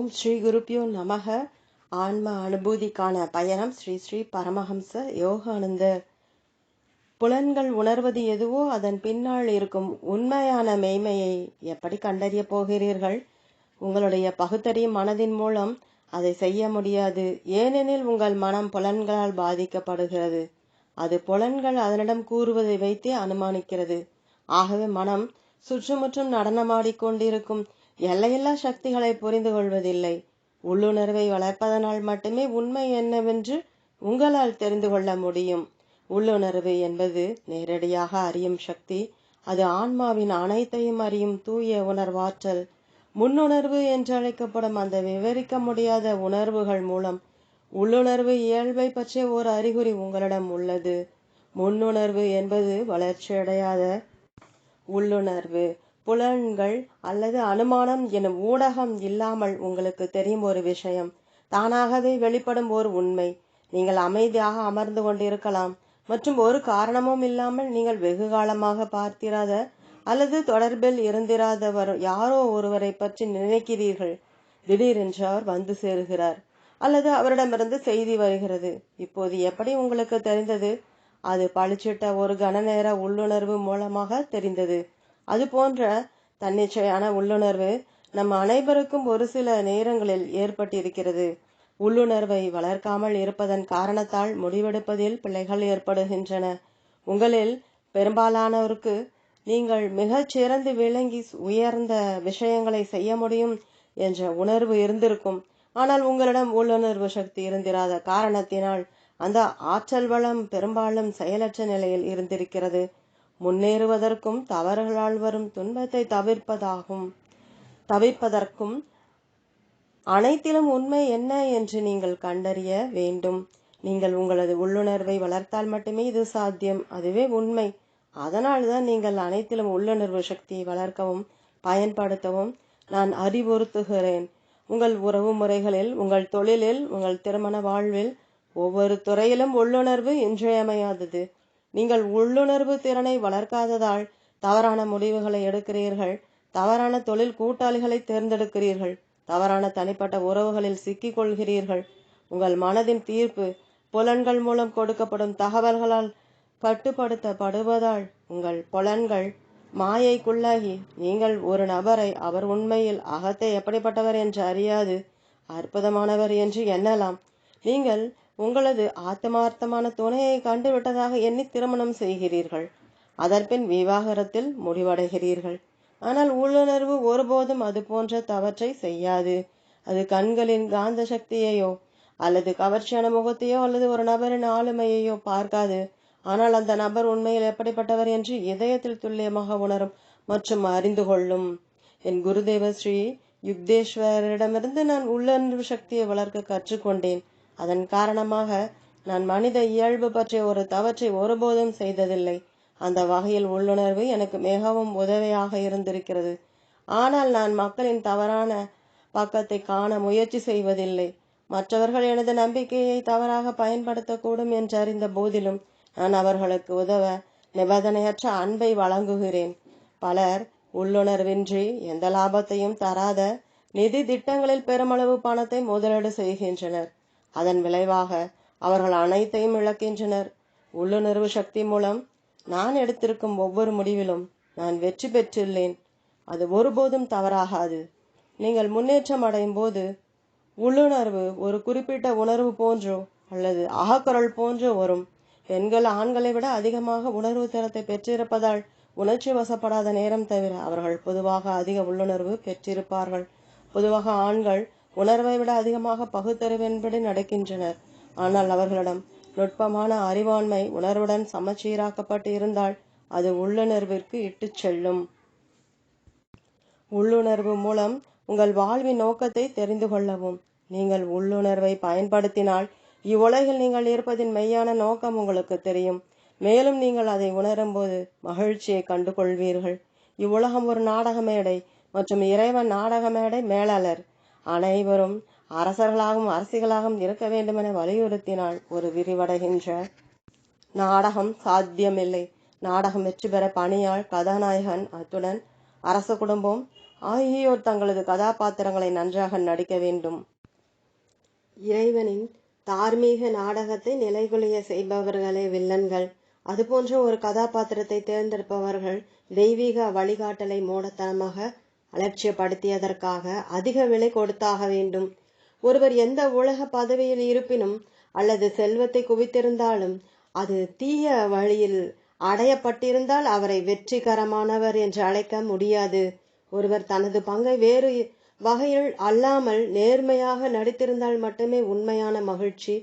ஓம் ஸ்ரீ குருப்பியோ நமக. ஆன்ம அனுபூதிக்கான பயணம் ஸ்ரீ ஸ்ரீ பரமஹம்ச யோகானந்தர் புலன்கள் உணர்வது எதுவோ அதன் பின்னால் இருக்கும் உண்மையான மெய்மையை எப்படி கண்டறியப் போகிறீர்கள்? உங்களுடைய பகுத்தறியும் மனதின் மூலம் அதை செய்ய முடியாது. ஏனெனில் உங்கள் மனம் புலன்களால் பாதிக்கப்படுகிறது. அது புலன்கள் அதனிடம் கூறுவதை வைத்தே அனுமானிக்கிறது. ஆகவே மனம் சுற்றுமுற்றும் நடனமாடிக்கொண்டிருக்கும் எல்லையில்லா சக்திகளை புரிந்து கொள்வதில்லை உள்ளுணர்வை வளர்ப்பதனால் மட்டுமே உண்மை என்னவென்று உங்களால் தெரிந்து கொள்ள முடியும். உள்ளுணர்வு என்பது நேரடியாக அறியும் சக்தி. அது ஆன்மாவின் அனைத்தையும் அறியும் தூய உணர்வாற்றல். முன்னுணர்வு என்று அழைக்கப்படும் அந்த விவரிக்க முடியாத உணர்வுகள் மூலம் உள்ளுணர்வு இயல்பை பற்றிய ஒரு அறிகுறி உங்களிடம் உள்ளது. முன்னுணர்வு என்பது வளர்ச்சியடையாத உள்ளுணர்வு. புலன்கள் அல்லது அனுமானம் எனும் ஊடகம் இல்லாமல் உங்களுக்கு தெரியும் ஒரு விஷயம். தானாகவே வெளிப்படும் ஒரு உண்மை. நீங்கள் அமைதியாக அமர்ந்து கொண்டிருக்கலாம். மற்றும் ஒரு காரணமும் இல்லாமல் நீங்கள் வெகு காலமாக பார்த்திராத அல்லது தொடர்பில் இருந்திராதவர் யாரோ ஒருவரை பற்றி நினைக்கிறீர்கள். திடீரென்று அவர் வந்து சேருகிறார். அல்லது அவரிடமிருந்து செய்தி வருகிறது. இப்போது எப்படி உங்களுக்கு தெரிந்தது? அது பளிச்சிட்ட ஒரு கனநேர உள்ளுணர்வு மூலமாக தெரிந்தது. அது போன்ற தன்னிச்சையான உள்ளுணர்வு நம் அனைவருக்கும் ஒரு சில நேரங்களில் ஏற்பட்டிருக்கிறது. உள்ளுணர்வை வளர்க்காமல் இருப்பதன் காரணத்தால் முடிவெடுப்பதில் பிழைகள் ஏற்படுகின்றன. உங்களில் பெரும்பாலானோருக்கு நீங்கள் மிகச் சிறந்து விளங்கி உயர்ந்த விஷயங்களை செய்ய முடியும் என்ற உணர்வு இருந்திருக்கும். ஆனால் உங்களிடம் உள்ளுணர்வு சக்தி இருந்திராத காரணத்தினால் அந்த ஆற்றல் வளம் பெரும்பாலும் செயலற்ற நிலையில் இருந்திருக்கிறது. முன்னேறுவதற்கும் தவறுகளால் வரும் துன்பத்தை தவிர்ப்பதாகும். தவிர்ப்பதற்கும் அனைத்திலும் உண்மை என்ன என்று நீங்கள் கண்டறிய வேண்டும். நீங்கள் உங்களது உள்ளுணர்வை வளர்த்தால் மட்டுமே இது சாத்தியம். அதுவே உண்மை. அதனால் தான் நீங்கள் அனைத்திலும் உள்ளுணர்வு சக்தியை வளர்க்கவும் பயன்படுத்தவும் நான் அறிவுறுத்துகிறேன். உங்கள் உறவு முறைகளில் உங்கள் தொழிலில் உங்கள் திருமண வாழ்வில் ஒவ்வொரு துறையிலும் உள்ளுணர்வு இன்றியமையாதது. நீங்கள் உள்ளுணர்வு திறனை வளர்க்காததால் தவறான முடிவுகளை எடுக்கிறீர்கள் தவறான தொழில் கூட்டாளிகளை தேர்ந்தெடுக்கிறீர்கள் தவறான தனிப்பட்ட உறவுகளில் சிக்கிக் கொள்கிறீர்கள் உங்கள் மனதின் தீர்ப்பு புலன்கள் மூலம் கொடுக்கப்படும் தகவல்களால் கட்டுப்படுத்தப்படுவதால் உங்கள் புலன்கள் மாயைக்குள்ளாகி நீங்கள் ஒரு நபரை அவர் உண்மையில் அகத்தை எப்படிப்பட்டவர் என்று அறியாது அற்புதமானவர் என்று எண்ணலாம். நீங்கள் உங்களது ஆத்மார்த்தமான துணையை கண்டுவிட்டதாக எண்ணி திருமணம் செய்கிறீர்கள். அதன்பின் விவாகரத்தில் முடிவடைகிறீர்கள். ஆனால் உள்ளுணர்வு ஒருபோதும் அது போன்ற தவற்றை செய்யாது. அது கண்களின் காந்த சக்தியையோ அல்லது கவர்ச்சியான முகத்தையோ அல்லது ஒரு நபரின் ஆளுமையையோ பார்க்காது. ஆனால் அந்த நபர் உண்மையில் எப்படிப்பட்டவர் என்று இதயத்தில் துல்லியமாக உணரும் மற்றும் அறிந்து கொள்ளும். என் குருதேவ ஸ்ரீ யுக்தேஸ்வரிடமிருந்து நான் உள்ளுணர்வு சக்தியை வளர்க்க கற்றுக்கொண்டேன். அதன் காரணமாக நான் மனித இயல்பு பற்றிய ஒரு தவற்றை ஒருபோதும் செய்ததில்லை. அந்த வகையில் உள்ளுணர்வு எனக்கு மிகவும் உதவியாக இருந்திருக்கிறது. ஆனால் நான் மக்களின் தவறான பக்கத்தை காண முயற்சி செய்வதில்லை. மற்றவர்கள் எனது நம்பிக்கையை தவறாக பயன்படுத்தக்கூடும் என்று அறிந்த போதிலும் நான் அவர்களுக்கு உதவ நிபந்தனையற்ற அன்பை வழங்குகிறேன். பலர் உள்ளுணர்வின்றி எந்த லாபத்தையும் தராத நிதி திட்டங்களில் பெருமளவு பணத்தை முதலீடு செய்கின்றனர். அதன் விளைவாக அவர்கள் அனைத்தையும் இழக்கின்றனர். உள்ளுணர்வு சக்தி மூலம் நான் எடுத்திருக்கும் ஒவ்வொரு முடிவிலும் நான் வெற்றி பெற்றுள்ளேன். அது ஒருபோதும் தவறாகாது. நீங்கள் முன்னேற்றம் அடையும் போது உள்ளுணர்வு ஒரு குறிப்பிட்ட உணர்வு போன்றோ அல்லது அகக்குரல் போன்றோ வரும். பெண்கள் ஆண்களை விட அதிகமாக உணர்வு திறத்தை பெற்றிருப்பதால் உணர்ச்சி வசப்படாத நேரம் தவிர அவர்கள் பொதுவாக அதிக உள்ளுணர்வு பெற்றிருப்பார்கள். பொதுவாக ஆண்கள் உணர்வை விட அதிகமாக பகுத்தறிவென்படி நடக்கின்றனர். ஆனால் அவர்களிடம் நுட்பமான அறிவாண்மை உணர்வுடன் சமச்சீராக்கப்பட்டு இருந்தால் அது உள்ளுணர்விற்கு இட்டுச் செல்லும். உள்ளுணர்வு மூலம் உங்கள் வாழ்வின் நோக்கத்தை தெரிந்து கொள்ளவும். நீங்கள் உள்ளுணர்வை பயன்படுத்தினால் இவ்வுலகில் நீங்கள் இருப்பதின் மெய்யான நோக்கம் உங்களுக்கு தெரியும். மேலும் நீங்கள் அதை உணரும்போது மகிழ்ச்சியை கண்டு கொள்வீர்கள் இவ்வுலகம் ஒரு நாடக மேடை மற்றும் இறைவன் நாடக மேடை மேலாளர். அனைவரும் அரசர்களாகவும் அரசிகளாகவும் இருக்க வேண்டுமென வலியுறுத்தினால் ஒரு விரிவடைகின்ற நாடகம் சாத்தியமில்லை. நாடகம் வெற்றி பெற பணியாள் கதாநாயகன் அத்துடன் அரச குடும்பம் ஆகியோர் தங்களது கதாபாத்திரங்களை நன்றாக நடிக்க வேண்டும். இறைவனின் தார்மீக நாடகத்தை நிலைகுலைய செய்பவர்களே வில்லன்கள். அதுபோன்ற ஒரு கதாபாத்திரத்தை தேர்ந்தெடுப்பவர்கள் தெய்வீக வழிகாட்டலை மூடத்தனமாக அலட்சியப்படுத்தியதற்காக அதிக விலை கொடுத்தாக வேண்டும். ஒருவர் எந்த உலக பதவியில் இருப்பினும் அல்லது செல்வத்தை குவித்திருந்தாலும் அது தீய வழியில் அடையப்பட்டிருந்தால் அவரை வெற்றிகரமானவர் என்று அழைக்க முடியாது. ஒருவர் தனது பங்கை வேறு வகையில் அல்லாமல் நேர்மையாக நடித்திருந்தால் மட்டுமே உண்மையான மகிழ்ச்சி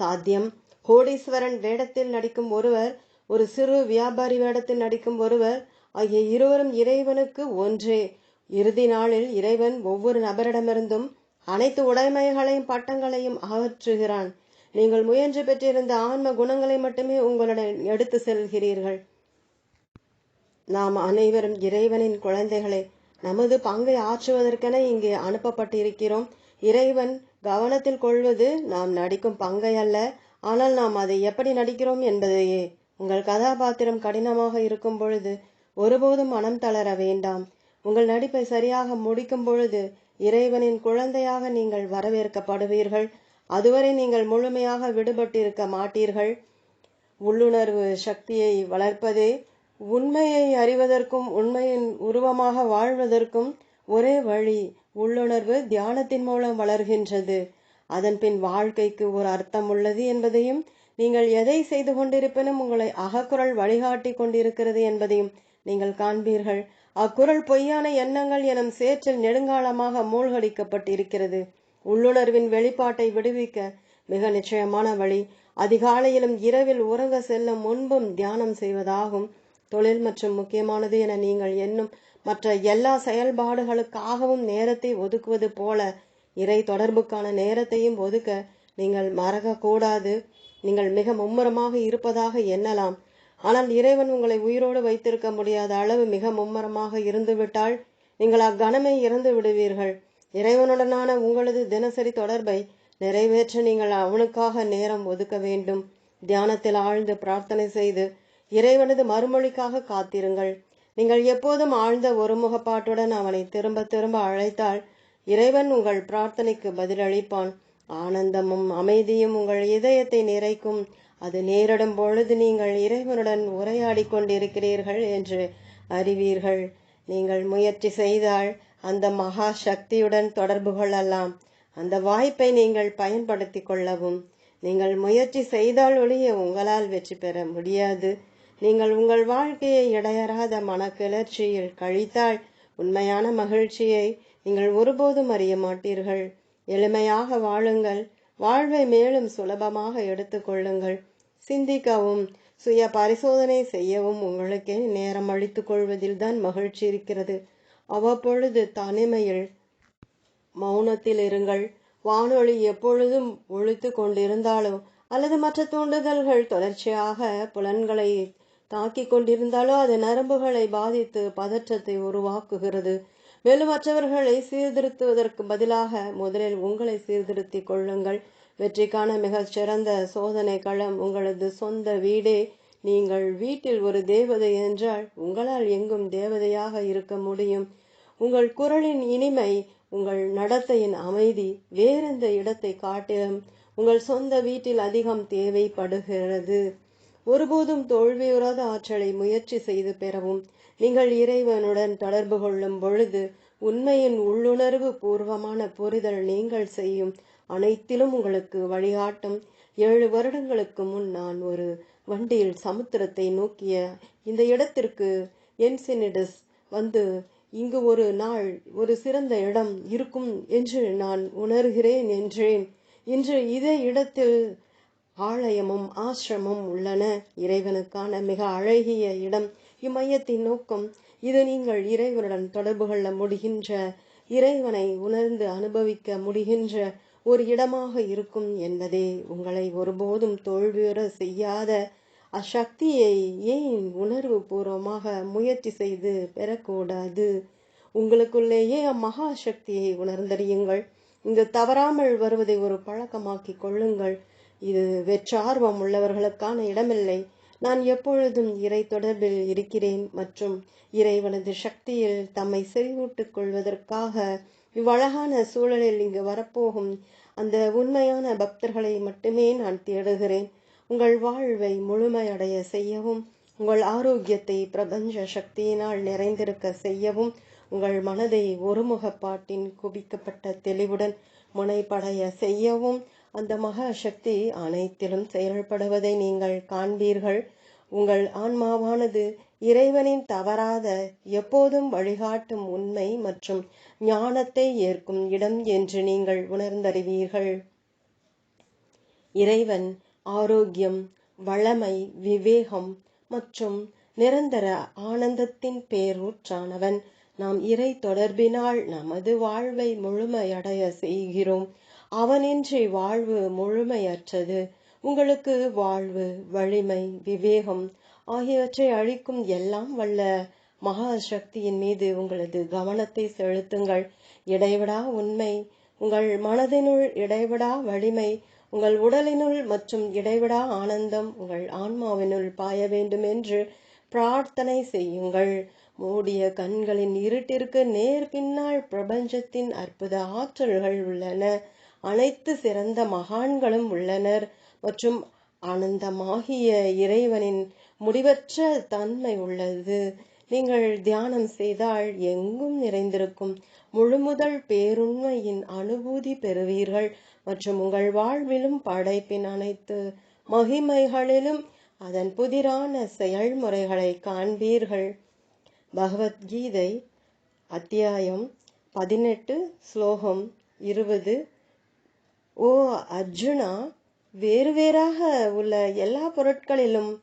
சாத்தியம். கோடீஸ்வரன் வேடத்தில் நடிக்கும் ஒருவர் ஒரு சிறு வியாபாரி வேடத்தில் நடிக்கும் ஒருவர் ஆகிய இருவரும் இறைவனுக்கு ஒன்றே. இறுதி நாளில் இறைவன் ஒவ்வொரு நபரிடமிருந்தும் அனைத்து உடைமைகளையும் பட்டங்களையும் அகற்றுகிறான். நீங்கள் முயன்று பெற்றிருந்த ஆன்ம குணங்களை மட்டுமே உங்களுடன் எடுத்து செல்கிறீர்கள். நாம் அனைவரும் இறைவனின் குழந்தைகளை நமது பங்கை ஆற்றுவதற்கென இங்கே அனுப்பப்பட்டிருக்கிறோம். இறைவன் கவனத்தில் கொள்வது நாம் நடிக்கும் பங்கை அல்ல ஆனால் நாம் அதை எப்படி நடிக்கிறோம் என்பதையே உங்கள் கதாபாத்திரம் கடினமாக இருக்கும் பொழுது ஒருபோதும் மனம் தளர வேண்டாம். உங்கள் நடிப்பை சரியாக முடிக்கும் பொழுது இறைவனின் குழந்தையாக நீங்கள் வரவேற்கப்படுவீர்கள். அதுவரை நீங்கள் முழுமையாக விடுபட்டிருக்க மாட்டீர்கள். உள்ளுணர்வு சக்தியை வளர்ப்பதே உண்மையை அறிவதற்கும் உண்மையின் உருவமாக வாழ்வதற்கும் ஒரே வழி உள்ளுணர்வு தியானத்தின் மூலம் வளர்கின்றது. அதன் பின் வாழ்க்கைக்கு ஒரு அர்த்தம் உள்ளது என்பதையும் நீங்கள் எதை செய்து கொண்டிருப்பினும் உங்களை அகக்குரல் வழிகாட்டி கொண்டிருக்கிறது என்பதையும் நீங்கள் காண்பீர்கள். அக்குரல் பொய்யான எண்ணங்கள் எனும் சேற்றில் நெடுங்காலமாக மூழ்கடிக்கப்பட்டிருக்கிறது. உள்ளுணர்வின் வெளிப்பாட்டை விடுவிக்க மிக நிச்சயமான வழி அதிகாலையிலும் இரவில் உறங்க செல்லும் முன்பும் தியானம் செய்வதாகும். தொழில் மற்றும் முக்கியமானது என நீங்கள் எண்ணும் மற்ற எல்லா செயல்பாடுகளுக்காகவும் நேரத்தை ஒதுக்குவது போல இறை தொடர்புக்கான நேரத்தையும் ஒதுக்க நீங்கள் மறக்கக்கூடாது. நீங்கள் மிக மும்முரமாக இருப்பதாக எண்ணலாம். ஆனால் இறைவன் உங்களை உயிரோடு வைத்திருக்க முடியாத அளவு மிக மும்மரமாக இருந்துவிட்டால் நீங்கள் அக்கணமே இறந்து விடுவீர்கள். இறைவனுடனான உங்களது தினசரி தொடர்பை நிறைவேற்ற நீங்கள் அவனுக்காக நேரம் ஒதுக்க வேண்டும். தியானத்தில் ஆழ்ந்து பிரார்த்தனை செய்து இறைவனது மறுமொழிக்காக காத்திருங்கள். நீங்கள் எப்போதும் ஆழ்ந்த ஒருமுகப்பாட்டுடன் அவனை திரும்ப திரும்ப அழைத்தால் இறைவன் உங்கள் பிரார்த்தனைக்கு பதிலளிப்பான். ஆனந்தமும் அமைதியும் உங்கள் இதயத்தை நிறைக்கும் அது நேரிடும் பொழுது நீங்கள் இறைவனுடன் உரையாடி கொண்டிருக்கிறீர்கள் என்று அறிவீர்கள். நீங்கள் முயற்சி செய்தால் அந்த மகா சக்தியுடன் தொடர்பு கொள்ளலாம். அந்த வாய்ப்பை நீங்கள் பயன்படுத்தி கொள்ளவும். நீங்கள் முயற்சி செய்தால் ஒழிய உங்களால் வெற்றி பெற முடியாது. நீங்கள் உங்கள் வாழ்க்கையை இடையறாத மனக்கிளர்ச்சியில் கழித்தால் உண்மையான மகிழ்ச்சியை நீங்கள் ஒருபோதும் அறிய மாட்டீர்கள். எளிமையாக வாழுங்கள். வாழ்வை மேலும் சுலபமாக எடுத்துக்கொள்ளுங்கள் சிந்திக்கவும் சுய பரிசோதனை செய்யவும் உங்களுக்கே நேரம் அளித்துக் கொள்வதில் தான் மகிழ்ச்சி இருக்கிறது. அவ்வப்பொழுது தனிமையில் மௌனத்தில் இருங்கள். வானொலி எப்பொழுதும் ஒழித்து கொண்டிருந்தாலோ அல்லது மற்ற தூண்டுதல்கள் தொடர்ச்சியாக புலன்களை தாக்கிக் கொண்டிருந்தாலோ அது நரம்புகளை பாதித்து பதற்றத்தை உருவாக்குகிறது. மேலும் மற்றவர்களை சீர்திருத்துவதற்கு பதிலாக முதலில் உங்களை சீர்திருத்திக் கொள்ளுங்கள். வெற்றிக்கான மிகச் சிறந்த சோதனை களம் உங்களது சொந்த வீடே. நீங்கள் வீட்டில் ஒரு தேவதை என்றால் உங்களால் எங்கும் தேவதையாக இருக்க முடியும். உங்கள் குரலின் இனிமை உங்கள் நடத்தையின் அமைதி வேறெந்த இடத்தை காட்டிலும் உங்கள் சொந்த வீட்டில் அதிகம் தேவைப்படுகிறது. ஒருபோதும் தோல்வியுறாத ஆற்றலை முயற்சி செய்து பெறவும் நீங்கள் இறைவனுடன் தொடர்பு கொள்ளும் பொழுது உண்மையின் உள்ளுணர்வு பூர்வமான புரிதல் நீங்கள் செய்யும் அனைத்திலும் உங்களுக்கு வழிகாட்டும். ஏழு வருடங்களுக்கு முன் நான் ஒரு வண்டியில் சமுத்திரத்தை நோக்கிய இந்த இடத்திற்கு என்சினிடஸ் வந்து இங்கு ஒரு நாள் ஒரு சிறந்த இடம் இருக்கும் என்று நான் உணர்கிறேன் என்றேன். இன்று இதே இடத்தில் ஆலயமும் ஆசிரமும் உள்ளன. இறைவனுக்கான மிக அழகிய இடம் இம்மையத்தின் நோக்கம் இது நீங்கள் இறைவனுடன் தொடர்பு கொள்ள முடிகின்ற இறைவனை உணர்ந்து அனுபவிக்க முடிகின்ற ஒரு இடமாக இருக்கும் என்பதே உங்களை ஒருபோதும் தோல்வியுற செய்யாத அசக்தியை ஏன் உணர்வு பூர்வமாக முயற்சி செய்து பெறக்கூடாது? உங்களுக்குள்ளேயே அம்மகா சக்தியை உணர்ந்தறியுங்கள். இங்கு தவறாமல் வருவதை ஒரு பழக்கமாக்கி கொள்ளுங்கள். இது வெற்றார்வம் உள்ளவர்களுக்கான இடமில்லை. நான் எப்பொழுதும் இறை தொடர்பில் இருக்கிறேன் மற்றும் இறைவனது சக்தியில் தம்மை செறிவூட்டுக் கொள்வதற்காக இவ்வழகான சூழலில் இங்கு வரப்போகும் அந்த உண்மையான பக்தர்களை மட்டுமே நான் தேடுகிறேன். உங்கள் வாழ்வை முழுமையடைய செய்யவும் உங்கள் ஆரோக்கியத்தை பிரபஞ்ச சக்தியினால் நிறைந்திருக்க செய்யவும் உங்கள் மனதை ஒருமுகப்பாட்டின் குவிக்கப்பட்ட தெளிவுடன் முனைப்படைய செய்யவும் அந்த மகா சக்தி அனைத்திலும் செயல்படுவதை நீங்கள் காண்பீர்கள். உங்கள் ஆன்மாவானது இறைவனின் தவறாத எப்போதும் வழிகாட்டும் உண்மை மற்றும் ஞானத்தை ஏற்கும் இடம் என்று நீங்கள் உணர்ந்தறிவீர்கள். இறைவன் ஆரோக்கியம் வளமை விவேகம் மற்றும் நிரந்தர ஆனந்தத்தின் பேரூற்றானவன். நாம் இறை தொடர்பினால் நமது வாழ்வை முழுமையடைய செய்கிறோம். அவனின்றி வாழ்வு முழுமையற்றது. உங்களுக்கு வாழ்வு வலிமை விவேகம் ஆகியவற்றை அழிக்கும் எல்லாம் வல்ல மகா சக்தியின் மீது உங்களது கவனத்தை செலுத்துங்கள். இடைவிடா உண்மை உங்கள் மனதினுள் இடைவிடா வலிமை உங்கள் உடலினுள் மற்றும் இடைவிடா ஆனந்தம் உங்கள் ஆன்மாவினுள் பாய வேண்டும் என்று பிரார்த்தனை செய்யுங்கள். மூடிய கண்களின் இருட்டிற்கு நேர் பின்னால் பிரபஞ்சத்தின் அற்புத ஆற்றல்கள் உள்ளன. அனைத்து சிறந்த மகான்களும் உள்ளனர். மற்றும் ஆனந்தமாகிய இறைவனின் முடிவற்ற தன்மை உள்ளது. நீங்கள் தியானம் செய்தால் எங்கும் நிறைந்திருக்கும். முழுமுதல் பேருண்மையின் அனுபூதி பெறுவீர்கள். மற்றும் உங்கள் வாழ்விலும் படைப்பின் அனைத்து மகிமைகளிலும் அதன் புதிரான செயல்முறைகளை காண்பீர்கள். பகவத்கீதை அத்தியாயம் பதினெட்டு ஸ்லோகம் இருபது ஓ அர்ஜுனா வேறு வேறாக உள்ள எல்லா பொருட்களிலும்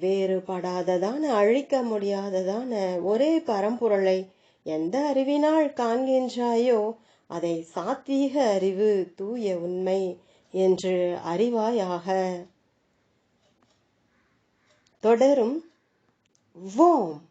வேறுபடாததான அழிக்க முடியாததான ஒரே பரம்பொருளை எந்த அறிவினால் காண்கின்றாயோ அதை சாத்வீக அறிவு தூய உண்மை என்று அறிவாயாக. தொடரும். வோம்